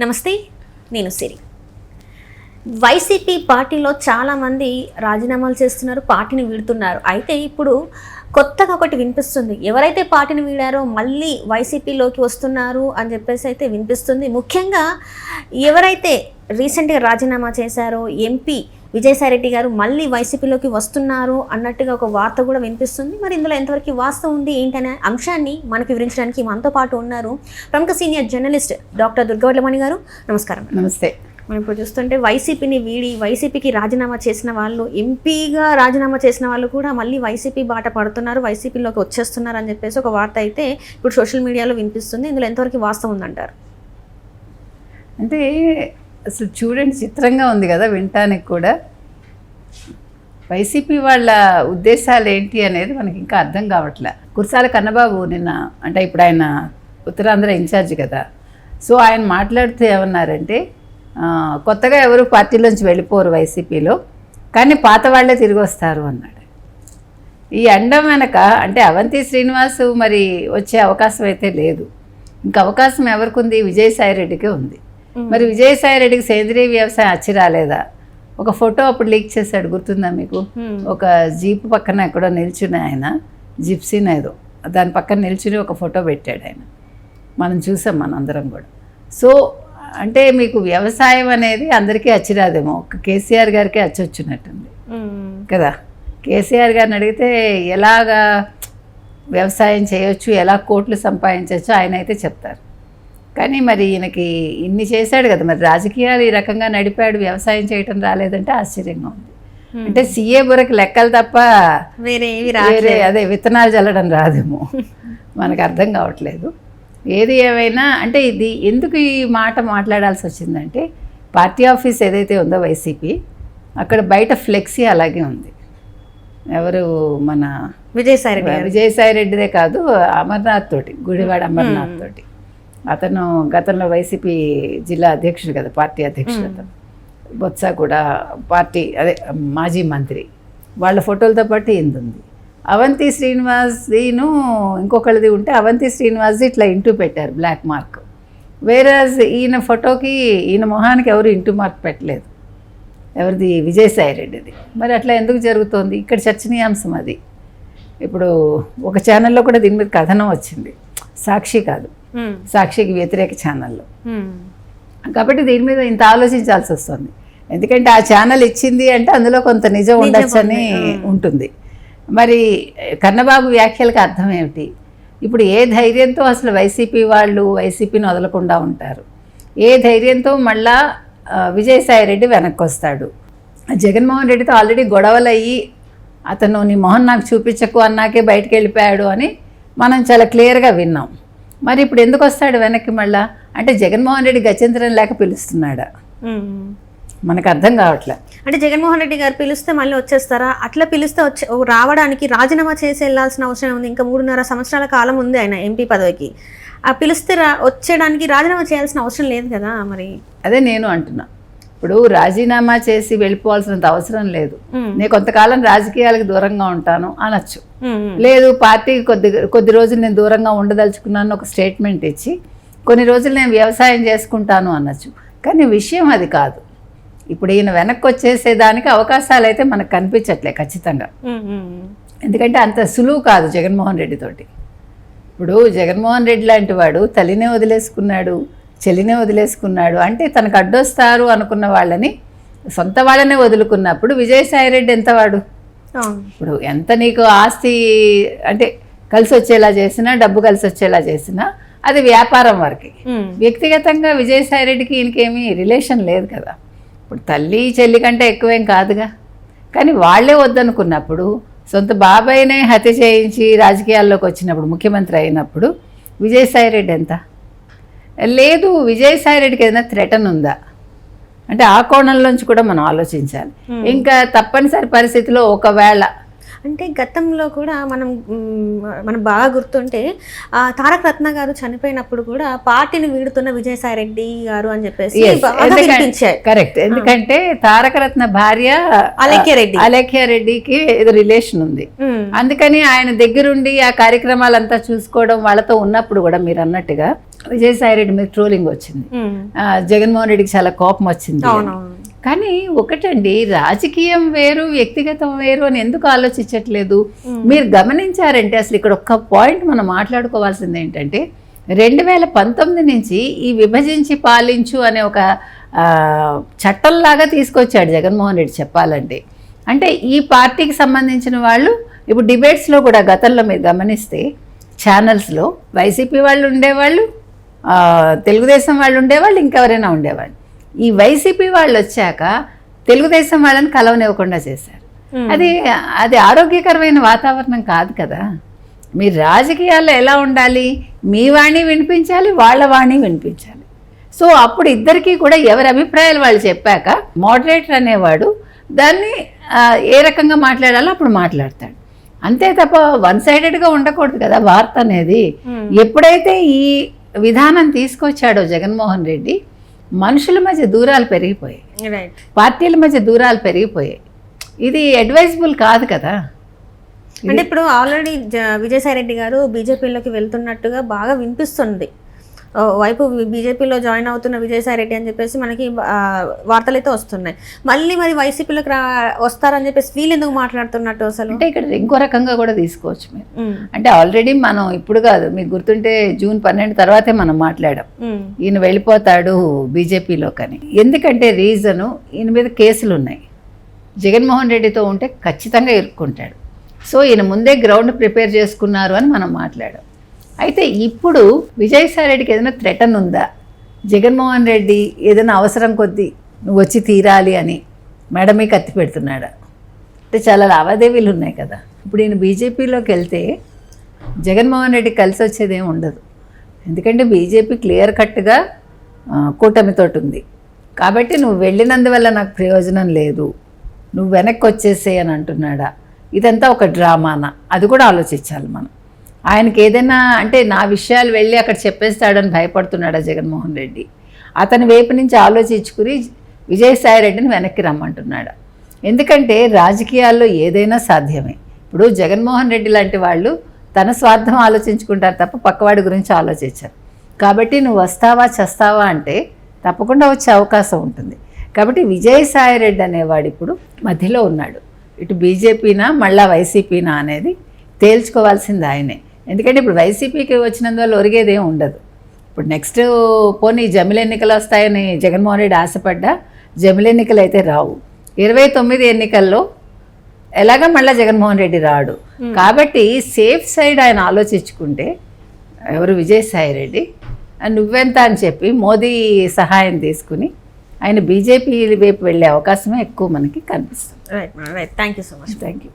నమస్తే నేను సిరి. వైసీపీ పార్టీలో చాలామంది రాజీనామాలు చేస్తున్నారు పార్టీని వీడుతున్నారు. అయితే ఇప్పుడు కొత్తగా ఒకటి వినిపిస్తుంది. ఎవరైతే పార్టీని వీడారో మళ్ళీ వైసీపీలోకి వస్తున్నారు అని చెప్పేసి అయితే వినిపిస్తుంది. ముఖ్యంగా ఎవరైతే రీసెంట్గా రాజీనామా చేశారో ఎంపీ విజయసాయిరెడ్డి గారు మళ్ళీ వైసీపీలోకి వస్తున్నారు అన్నట్టుగా ఒక వార్త కూడా వినిపిస్తుంది. మరి ఇందులో ఎంతవరకు వాస్తవం ఉంది ఏంటనే అంశాన్ని మనకు వివరించడానికి మనతో పాటు ఉన్నారు ప్రముఖ సీనియర్ జర్నలిస్ట్ డాక్టర్ దుర్గవడ్లమణి గారు. నమస్కారం. నమస్తే. మనం ఇప్పుడు చూస్తుంటే వైసీపీని వీడి వైసీపీకి రాజీనామా చేసిన వాళ్ళు ఎంపీగా రాజీనామా చేసిన వాళ్ళు కూడా మళ్ళీ వైసీపీ బాట పడుతున్నారు వైసీపీలోకి వచ్చేస్తున్నారు అని చెప్పేసి ఒక వార్త అయితే ఇప్పుడు సోషల్ మీడియాలో వినిపిస్తుంది. ఇందులో ఎంతవరకు వాస్తవం ఉందంటారు? అంటే అసలు చూడండి చిత్రంగా ఉంది కదా వినటానికి కూడా. వైసీపీ వాళ్ళ ఉద్దేశాలు ఏంటి అనేది మనకి ఇంకా అర్థం కావట్లే. కుర్సాల కన్నబాబు నిన్న అంటే ఇప్పుడు ఆయన ఉత్తరాంధ్ర ఇన్ఛార్జ్ కదా. సో ఆయన మాట్లాడుతూ ఏమన్నారంటే కొత్తగా ఎవరు పార్టీలోంచి వెళ్ళిపోరు వైసీపీలో కానీ పాత వాళ్ళే తిరిగి వస్తారు అన్నాడు. ఈ అండం వెనక అంటే అవంతి శ్రీనివాస్ మరి వచ్చే అవకాశం అయితే లేదు. ఇంకా అవకాశం ఎవరికి ఉంది? విజయసాయి రెడ్డికే ఉంది. మరి విజయసాయి రెడ్డికి సేంద్రీయ వ్యవసాయం అచ్చి రాలేదా? ఒక ఫోటో అప్పుడు లీక్ చేశాడు గుర్తుందా మీకు? ఒక జీప్ పక్కన ఎక్కడో నిల్చుని ఆయన జిప్సీన్ ఏదో దాని పక్కన నిల్చుని ఒక ఫోటో పెట్టాడు ఆయన. మనం చూసాం మనందరం కూడా. సో అంటే మీకు వ్యవసాయం అనేది అందరికీ అచ్చిరాదేమో ఒక కేసీఆర్ గారికే అచ్చొచ్చినట్టుంది కదా? కేసీఆర్ గారిని అడిగితే ఎలాగా వ్యవసాయం చేయొచ్చు ఎలా కోట్లు సంపాదించవచ్చు ఆయన అయితే చెప్తారు. కానీ మరి ఈయనకి ఇన్ని చేశాడు కదా మరి రాజకీయాలు ఈ రకంగా నడిపాడు వ్యవసాయం చేయటం రాలేదంటే ఆశ్చర్యంగా ఉంది. అంటే సీఏ బురకి లెక్కలు తప్ప వేరే వేరే అదే విత్తనాలు చల్లడం రాదేమో. మనకు అర్థం కావట్లేదు. ఏది ఏమైనా అంటే ఇది ఎందుకు ఈ మాట మాట్లాడాల్సి వచ్చిందంటే పార్టీ ఆఫీస్ ఏదైతే ఉందో వైసీపీ అక్కడ బయట ఫ్లెక్సీ అలాగే ఉంది. ఎవరు మన విజయసాయి విజయసాయి రెడ్డిదే కాదు అమర్నాథ్ తోటి గుడివాడ అమర్నాథ్ తోటి. అతను గతంలో వైసీపీ జిల్లా అధ్యక్షుడు కదా పార్టీ అధ్యక్షుడు అతను. బొత్స కూడా పార్టీ అదే మాజీ మంత్రి. వాళ్ళ ఫోటోలతో పాటు ఉంది అవంతి శ్రీనివాస్దిను ఇంకొకళ్ళది ఉంటే అవంతి శ్రీనివాస్ది ఇట్లా ఇంటూ పెట్టారు బ్లాక్ మార్క్. వేరే ఈయన ఫోటోకి ఈయన మొహానికి ఎవరు ఇంటూ మార్క్ పెట్టలేదు. ఎవరిది? విజయసాయి రెడ్డిది. మరి అట్లా ఎందుకు జరుగుతోంది? ఇక్కడ చర్చనీయాంశం అది. ఇప్పుడు ఒక ఛానల్లో కూడా దీని మీద కథనం వచ్చింది. సాక్షి కాదు. సాక్షికి వ్యతిరేక ఛానల్లో. కాబట్టి దీని మీద ఇంత ఆలోచించాల్సి వస్తుంది. ఎందుకంటే ఆ ఛానల్ ఇచ్చింది అంటే అందులో కొంత నిజం ఉండొచ్చని ఉంటుంది. మరి కన్నబాబు వ్యాఖ్యలకు అర్థం ఏమిటి? ఇప్పుడు ఏ ధైర్యంతో అసలు వైసీపీ వాళ్ళు వైసీపీని వదలకుండా ఉంటారు? ఏ ధైర్యంతో మళ్ళా ఆ, విజయసాయి రెడ్డి వెనక్కి వస్తాడు జగన్మోహన్ రెడ్డితో ఆల్రెడీ గొడవలు అయ్యి అతను నీ మొహం నాకు చూపించకు అన్నాకే బయటికి వెళ్ళిపోయాడు అని మనం చాలా క్లియర్గా విన్నాం. మరి ఇప్పుడు ఎందుకు వస్తాడు వెనక్కి మళ్ళా? అంటే జగన్మోహన్ రెడ్డి గచేంద్రం లేక పిలుస్తున్నాడా. మనకు అర్థం కావట్లే. అంటే జగన్మోహన్ రెడ్డి గారు పిలిస్తే మళ్ళీ వచ్చేస్తారా? అట్లా పిలిస్తే వచ్చే రావడానికి రాజీనామా చేసి వెళ్ళాల్సిన అవసరం ఉంది. ఇంకా మూడున్నర సంవత్సరాల కాలం ఉంది ఆయన ఎంపీ పదవికి. ఆ పిలిస్తే రా వచ్చేయడానికి రాజీనామా చేయాల్సిన అవసరం లేదు కదా మరి? అదే నేను అంటున్నా. ఇప్పుడు రాజీనామా చేసి వెళ్ళిపోవాల్సినంత అవసరం లేదు. నేను కొంతకాలం రాజకీయాలకు దూరంగా ఉంటాను అనొచ్చు. లేదు పార్టీకి కొద్ది కొద్ది రోజులు నేను దూరంగా ఉండదలుచుకున్నాను ఒక స్టేట్మెంట్ ఇచ్చి కొన్ని రోజులు నేను వ్యవసాయం చేసుకుంటాను అనొచ్చు. కానీ విషయం అది కాదు. ఇప్పుడు ఈయన వెనక్కి వచ్చేసేదానికి అవకాశాలు అయితే మనకు కనిపించట్లే ఖచ్చితంగా. ఎందుకంటే అంత సులువు కాదు జగన్మోహన్ రెడ్డితోటి ఇప్పుడు జగన్మోహన్ రెడ్డి లాంటి వాడు తల్లినే వదిలేసుకున్నాడు. చెల్లినే వదిలేసుకున్నాడు. అంటే తనకు అడ్డొస్తారు అనుకున్న వాళ్ళని సొంత వాళ్ళనే వదులుకున్నప్పుడు విజయసాయి రెడ్డి ఎంత వాడు అవును. ఇప్పుడు ఎంత నీకు ఆస్తి అంటే కలిసి వచ్చేలా చేసినా డబ్బు కలిసి వచ్చేలా చేసినా అది వ్యాపారం వరకే. వ్యక్తిగతంగా విజయసాయి రెడ్డికి ఈయనకేమీ రిలేషన్ లేదు కదా. ఇప్పుడు తల్లి చెల్లి కంటే ఎక్కువేం కాదుగా. కానీ వాళ్ళే వద్దనుకున్నప్పుడు సొంత బాబాయినే హత్య చేయించి రాజకీయాల్లోకి వచ్చినప్పుడు ముఖ్యమంత్రి అయినప్పుడు విజయసాయి రెడ్డి ఎంత? లేదు విజయసాయి రెడ్డికి ఏదైనా థ్రెటన్ ఉందా? అంటే ఆ కోణంలోంచి కూడా మనం ఆలోచించాలి. ఇంకా తప్పనిసరి పరిస్థితిలో ఒకవేళ అంటే గతంలో కూడా మనం మనం బాగా గుర్తుంటే ఆ, తారక రత్న గారు చనిపోయినప్పుడు కూడా పార్టీని వీడుతున్న విజయసాయి రెడ్డి గారు అని చెప్పేసి కరెక్ట్ ఎందుకంటే తారకరత్న భార్య అలేఖ్య రెడ్డి. అలేఖ్య రెడ్డికి ఏదో రిలేషన్ ఉంది. అందుకని ఆయన దగ్గరుండి ఆ కార్యక్రమాలంతా చూసుకోవడం వాళ్ళతో ఉన్నప్పుడు కూడా మీరు అన్నట్టుగా విజయసాయి రెడ్డి మీద ట్రోలింగ్ వచ్చింది. జగన్మోహన్ రెడ్డికి చాలా కోపం వచ్చింది. కానీ ఒకటండి రాజకీయం వేరు వ్యక్తిగతం వేరు అని ఎందుకు ఆలోచించట్లేదు? మీరు గమనించారంటే అసలు ఇక్కడ ఒక్క పాయింట్ మనం మాట్లాడుకోవాల్సింది ఏంటంటే రెండు వేల పంతొమ్మిది నుంచి ఈ విభజించి పాలించు అనే ఒక చట్టంలాగా తీసుకొచ్చాడు జగన్మోహన్ రెడ్డి చెప్పాలంటే. అంటే ఈ పార్టీకి సంబంధించిన వాళ్ళు ఇప్పుడు డిబేట్స్లో కూడా గతంలో మీరు గమనిస్తే ఛానల్స్లో వైసీపీ వాళ్ళు ఉండేవాళ్ళు తెలుగుదేశం వాళ్ళు ఉండేవాళ్ళు ఇంకెవరైనా ఉండేవాళ్ళు. ఈ వైసీపీ వాళ్ళు వచ్చాక తెలుగుదేశం వాళ్ళని కలవనివ్వకుండా చేశారు. అది అది ఆరోగ్యకరమైన వాతావరణం కాదు కదా. మీరు రాజకీయాల్లో ఎలా ఉండాలి? మీ వాణి వినిపించాలి వాళ్ళ వాణి వినిపించాలి. సో అప్పుడు ఇద్దరికీ కూడా ఎవరి అభిప్రాయాలు వాళ్ళు చెప్పాక మోడరేటర్ అనేవాడు దాన్ని ఏ రకంగా మాట్లాడాలో అప్పుడు మాట్లాడతాడు. అంతే తప్ప వన్ సైడెడ్గా ఉండకూడదు కదా వార్త అనేది. ఎప్పుడైతే ఈ విధానం తీసుకొచ్చాడో జగన్మోహన్ రెడ్డి మనుషుల మధ్య దూరాలు పెరిగిపోయాయి. రైట్ పార్టీల మధ్య దూరాలు పెరిగిపోయాయి. ఇది అడ్వైజబుల్ కాదు కదా. అంటే ఇప్పుడు ఆల్రెడీ విజయసాయి రెడ్డి గారు బీజేపీలోకి వెళ్తున్నట్టుగా బాగా వినిపిస్తుంది. వైపు బీజేపీలో జాయిన్ అవుతున్న విజయసాయి రెడ్డి అని చెప్పేసి మనకి వార్తలు అయితే వస్తున్నాయి. మళ్ళీ మరి వైసీపీలోకి రా వస్తారని చెప్పేసి వీళ్ళు ఎందుకు మాట్లాడుతున్నట్టు అసలు? అంటే ఇక్కడ ఇంకో రకంగా కూడా తీసుకోవచ్చు మీరు. అంటే ఆల్రెడీ మనం ఇప్పుడు కాదు మీకు గుర్తుంటే జూన్ పన్నెండు తర్వాతే మనం మాట్లాడాం. ఈయన వెళ్ళిపోతాడు బీజేపీలోకని. ఎందుకంటే రీజను ఈయన మీద కేసులు ఉన్నాయి. జగన్మోహన్ రెడ్డితో ఉంటే ఖచ్చితంగా ఇరుక్కుంటాడు. సో ఈయన ముందే గ్రౌండ్ ప్రిపేర్ చేసుకున్నారు అని మనం మాట్లాడాం. అయితే ఇప్పుడు విజయసాయి రెడ్డికి ఏదైనా థ్రెటన్ ఉందా? జగన్మోహన్ రెడ్డి ఏదైనా అవసరం కొద్దీ నువ్వు వచ్చి తీరాలి అని మేడమే కత్తి పెడుతున్నాడా? అంటే చాలా లావాదేవీలు ఉన్నాయి కదా. ఇప్పుడు నేను బీజేపీలోకి వెళ్తే జగన్మోహన్ రెడ్డి కలిసి వచ్చేది ఏమి ఉండదు. ఎందుకంటే బీజేపీ క్లియర్ కట్గా కూటమితోటి ఉంది. కాబట్టి నువ్వు వెళ్ళినందువల్ల నాకు ప్రయోజనం లేదు. నువ్వు వెనక్కి వచ్చేసే అని అంటున్నాడా? ఇదంతా ఒక డ్రామానా? అది కూడా ఆలోచించాలి మనం. ఆయనకి ఏదైనా అంటే నా విషయాలు వెళ్ళి అక్కడ చెప్పేస్తాడని భయపడుతున్నాడా జగన్మోహన్ రెడ్డి. అతని వైపు నుంచి ఆలోచించుకుని విజయసాయి రెడ్డిని వెనక్కి రమ్మంటున్నాడు. ఎందుకంటే రాజకీయాల్లో ఏదైనా సాధ్యమే. ఇప్పుడు జగన్మోహన్ రెడ్డి లాంటి వాళ్ళు తన స్వార్థం ఆలోచించుకుంటారు తప్ప పక్కవాడి గురించి ఆలోచించారు. కాబట్టి నువ్వు వస్తావా చస్తావా అంటే తప్పకుండా వచ్చే అవకాశం ఉంటుంది. కాబట్టి విజయసాయి రెడ్డి అనేవాడు ఇప్పుడు మధ్యలో ఉన్నాడు. ఇటు బీజేపీనా మళ్ళా వైసీపీనా అనేది తేల్చుకోవాల్సింది ఆయనే. ఎందుకంటే ఇప్పుడు వైసీపీకి వచ్చినందువల్ల ఒరిగేది ఉండదు. ఇప్పుడు నెక్స్ట్ పోనీ జమిలి ఎన్నికలు వస్తాయని జగన్మోహన్ రెడ్డి ఆశపడ్డా జమిలి ఎన్నికలు అయితే రావు. ఇరవై తొమ్మిది ఎన్నికల్లో ఎలాగ మళ్ళీ జగన్మోహన్ రెడ్డి రాడు? కాబట్టి సేఫ్ సైడ్ ఆయన ఆలోచించుకుంటే ఎవరు విజయసాయి రెడ్డి "ఆ, నువ్వెంత అని చెప్పి మోదీ సహాయం తీసుకుని ఆయన బీజేపీ వైపు వెళ్ళే అవకాశమే ఎక్కువ మనకి కనిపిస్తుంది. Right right thank you so much thank you